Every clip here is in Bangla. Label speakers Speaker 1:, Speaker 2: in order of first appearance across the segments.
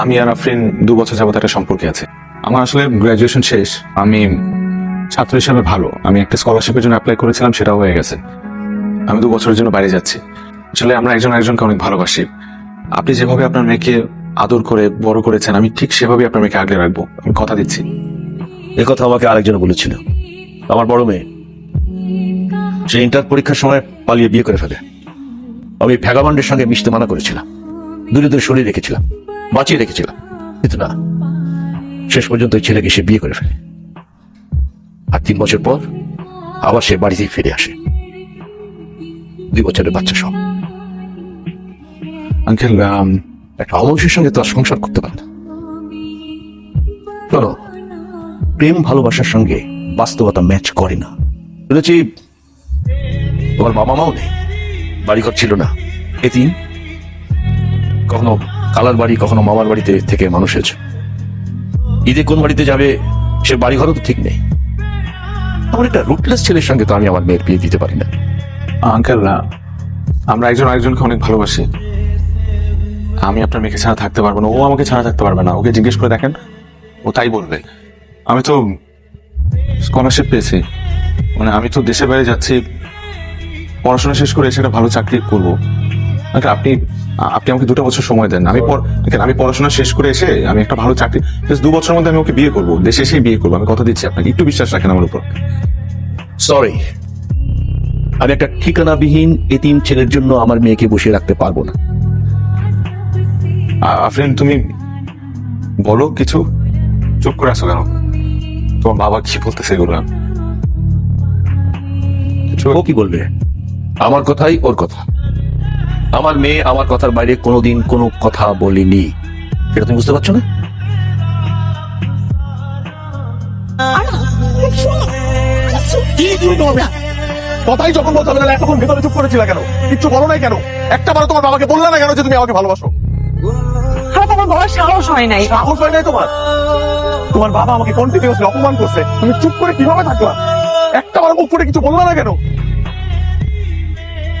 Speaker 1: আমি আর আফরিন দু বছর যাবত একটা সম্পর্কে আছে। আমার আসলে গ্রাজুয়েশন শেষ, আমি ছাত্র হিসেবে ভালো। আমি একটা স্কলারশিপের জন্য অ্যাপ্লাই করেছিলাম, সেটাও হয়ে গেছে। আমি দু বছরের জন্য বাইরে যাচ্ছি। আসলে আমরা একজন একজনকে অনেক ভালোবাসি। আপনি যেভাবে আপনার মেয়েকে আদর করে, বড় করেছেন, আমি ঠিক সেভাবে আপনার মেয়েকে আগলে রাখব। আমি কথা দিচ্ছি।
Speaker 2: এ কথা আমাকে আরেকজন বলেছিল। আমার বড় মেয়ে। সে ইন্টার পরীক্ষার সময় পালিয়ে বিয়ে করে ফেলে। আমি ভ্যাগাবান্ডের সঙ্গে মিশতে মানা করেছিলাম। দূরে দূরে সরিয়ে রেখেছিলাম। বাঁচিয়ে রেখেছিলাম। কিন্তু না শেষ পর্যন্ত ওই ছেলেকে সে বিয়ে করে ফেলে। আর তিন বছর পর আবার সে বাড়িতেই ফিরে আসে। দুই বছরের বাচ্চা সব।
Speaker 1: আঙ্কেল
Speaker 2: একটা সঙ্গে সংসার করতে পারে না। শোনো প্রেম ভালোবাসার সঙ্গে বাস্তবতা ম্যাচ করে না। শুনেছি তোমার বাবা মাও নেই। বাড়িঘর ছিল না। এতিম কখনো কালার বাড়ি কখনো মামার বাড়িতে থেকে মানুষ হয়েছে ঈদে কোন বাড়িতে যাবে সে বাড়িঘরও তো ঠিক নেই। আমার একটা রুটলেস ছেলের সঙ্গে তো আমি আমার মেয়ের বিয়ে দিতে পারি না।
Speaker 1: আঙ্কেল আমরা একজন আরেকজনকে অনেক ভালোবাসি। আমি আপনার মেয়েকে ছাড়া থাকতে পারব না, ও আমাকে ছাড়া থাকতে পারবে না, ওকে জিজ্ঞেস করে দেখেন, ও তাই বলবে। আমি তো স্কলারশিপ পেয়েছি মানে আমি তো দেশের বাইরে যাচ্ছি, পড়াশোনা শেষ করে সেটা ভালো চাকরি করব। আঙ্কেল আপনি আপনি আমাকে দুটো বছর সময় দেন। আমি পর- আঙ্কেল, আমি পড়াশোনা শেষ করে এসে আমি একটা ভালো চাকরি just দু বছরের মধ্যে আমি ওকে বিয়ে করব। দেশে এসেই বিয়ে করব। আমি কথা দিচ্ছি আপনাকে। একটু বিশ্বাস রাখেন আমার উপর।
Speaker 2: সরি আমি একটা ঠিকানাবিহীন এতিম ছেলের জন্য আমার মেয়েকে বসিয়ে রাখতে পারব না।
Speaker 1: আ- আফরিন তুমি বলো কিছু? চুপ করে আছো কেন? তোমার বাবা কি বলতেছে এগুলো? কিছু
Speaker 2: ও কি বলবে? আমার কথাই ওর কথা। আমার মেয়ে আমার কথার বাইরে কোনোদিন কোনো কথা বলিনি। সেটা তুমি বুঝতে পারছ না?
Speaker 3: কথাই যখন বলতে হবে এতক্ষণ ভেতরে চুপ করেছিল কেন? কিচ্ছু বলো নাই কেন? একটা বার তোমার বাবাকে বললে না কেন যে তুমি আমাকে ভালোবাসো?
Speaker 4: তোমার বাবার সাহস হয় নাই।
Speaker 3: সাহস হয় নাই তোমার? তোমার বাবা আমাকে কন্টিনিউসলি অপমান করছে। তুমি চুপ করে কীভাবে থাকলা? একটা বার মুখ করে কিছু বললা না কেন?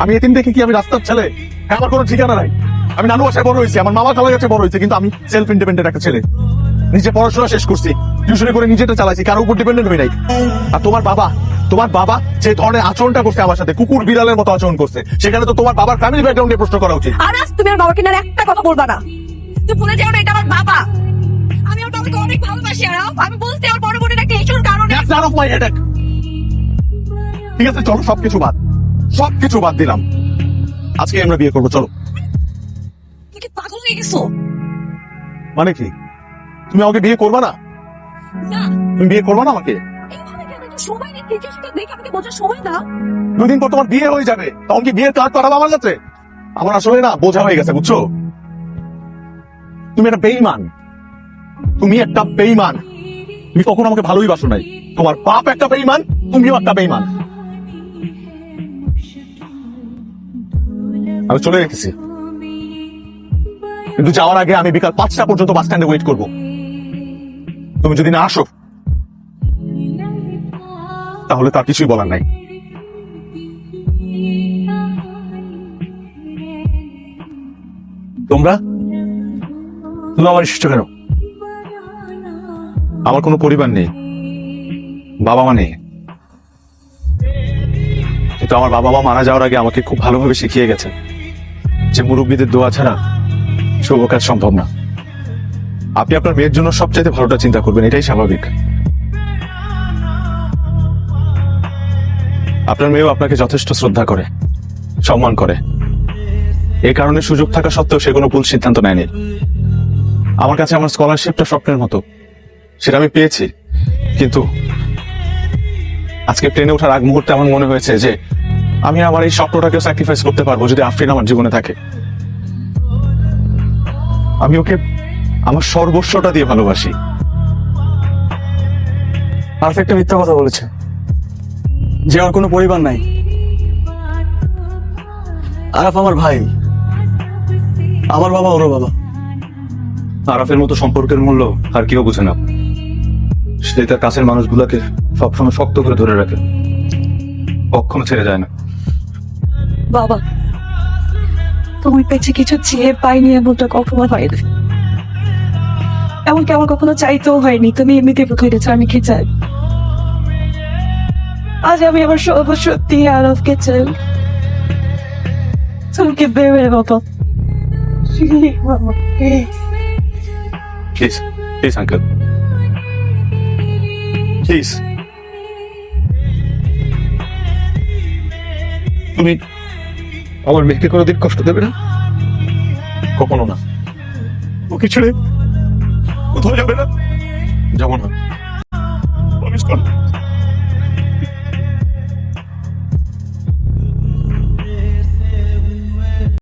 Speaker 3: আমি এতিম দেখে কি আমি রাস্তার ছেলে? আমার কোনো ঠিকানা নাই। আমি নানু বাসায় বড় হয়েছি আমার মামা খালার কাছে বড় হয়েছে কিন্তু আমি সেলফ ইন্ডিপেন্ডেন্ট একটা ছেলে। নিজে পড়াশোনা শেষ করছি টিউশনে করে নিজেটা চালাইছি কারও উপর ডিপেন্ডেন্ট হই নাই। আর তোমার বাবা তোমার বাবা যে ধরনের আচরণটা করছে আমার সাথে কুকুর বিড়ালের মতো আচরণ করছে সেখানে তো তোমার বাবার ফ্যামিলি ব্যাকগ্রাউন্ডে প্রশ্ন করা উচিত।
Speaker 4: আনাস তুমি আমার বাবাকে না একটা কথা বলবা না। তুই ভুলে যাও না এটা আমার বাবা। আমি আমার বাবাকে অনেক ভালোবাসি আর আমি বলতে আমার বড় বোনের একটা ইস্যুর কারণে।
Speaker 3: None of my headache. ঠিক আছে চলো সবকিছু বাদ। সবকিছু বাদ দিলাম। আজকে আমরা বিয়ে করব চলো।
Speaker 4: তুমি কি পাগল হয়ে গেছো?
Speaker 3: মানে কি? তুমি আমাকে বিয়ে করবা না?
Speaker 4: না।
Speaker 3: তুমি বিয়ে করবা না আমাকে?
Speaker 4: এইভাবে কেন? একটু সময় নিয়ে দেখে আমাকে বোঝার সময় দাও।
Speaker 3: দুই পর তোমার বিয়ে হয়ে যাবে। তখন কি বিয়ের কার্ড পাঠাবো আমার কাছে? আমার আসলে না বোঝা হয়ে গেছে বুঝছ? তুমি একটা বেইমান তুমি একটা বেইমান তুমি কখনো আমাকে ভালোই বাসো নাই। তোমার বাপ একটা বেইমান তুমিও একটা বেইমান আমি চলে গেছি। কিন্তু যাওয়ার আগে আমি বিকাল পাঁচটা পর্যন্ত বাস স্ট্যান্ডে ওয়েট করব। তুমি যদি না আসো, তাহলে তার কিছুই বলার নাই।
Speaker 2: তোমরা? তুমি আমার এসেছ কেন?
Speaker 1: আমার কোনো পরিবার নেই। বাবা মা নেই। কিন্তু আমার বাবা মা মারা যাওয়ার আগে আমাকে খুব ভালোভাবে শিখিয়ে গেছে যে মুরব্বীদের দোয়া ছাড়া শুভ কাজ সম্ভব না। আপনি আপনার মেয়ের জন্য সবচাইতে ভালোটা চিন্তা করবেন, এটাই স্বাভাবিক। আপনার মেয়েও আপনাকে যথেষ্ট শ্রদ্ধা করে, সম্মান করে। এই কারণে সুযোগ থাকা সত্ত্বেও সে কোনো ভুল সিদ্ধান্ত নেয়নি। আমার কাছে আমার স্কলারশিপটা স্বপ্নের মতো, সেটা আমি পেয়েছি। কিন্তু আজকে ট্রেনে ওঠার আগ মুহূর্তে আমার মনে হয়েছে যে আমি আমার এই স্বপ্নটাকে স্যাক্রিফাইস করতে পারব যদি আফরিন আমার জীবনে থাকে। আমি ওকে আমার সর্বস্বটা দিয়ে ভালোবাসি।
Speaker 5: আরফ একটা মিথ্যা কথা বলেছে। যে আমার কোনো পরিবার নাই। আরফ আমার ভাই। আমার বাবা ওরও বাবা।
Speaker 1: আরাফের মতো সম্পর্কের মূল্য আর কেউ বুঝে না। সে তার কাছের মানুষগুলোকে সবসময় শক্ত করে ধরে রাখে। কখনো ছেড়ে যায় না।
Speaker 4: বাবা তুমি পেছে কিছু চেয়ে পাইনি এমনটা কখনো হয়নি।
Speaker 6: এমনকি আমার কখনো চাইতেও হয়নি, তুমি এমনিতে প্রথমে গেছো আমি কি চাই। আজ আমি আমার সর্বসত্যি আরবকে চাই। তোমাকে দেবে বাবা
Speaker 1: প্লিজ প্লিজ আঙ্কেল প্লিজ
Speaker 2: তুমি আমার মেয়েকে কোনোদিন কষ্ট দেবে না?
Speaker 1: কখনো না।
Speaker 2: ওকে ছেড়ে কোথাও যাবে না?
Speaker 1: যাব না।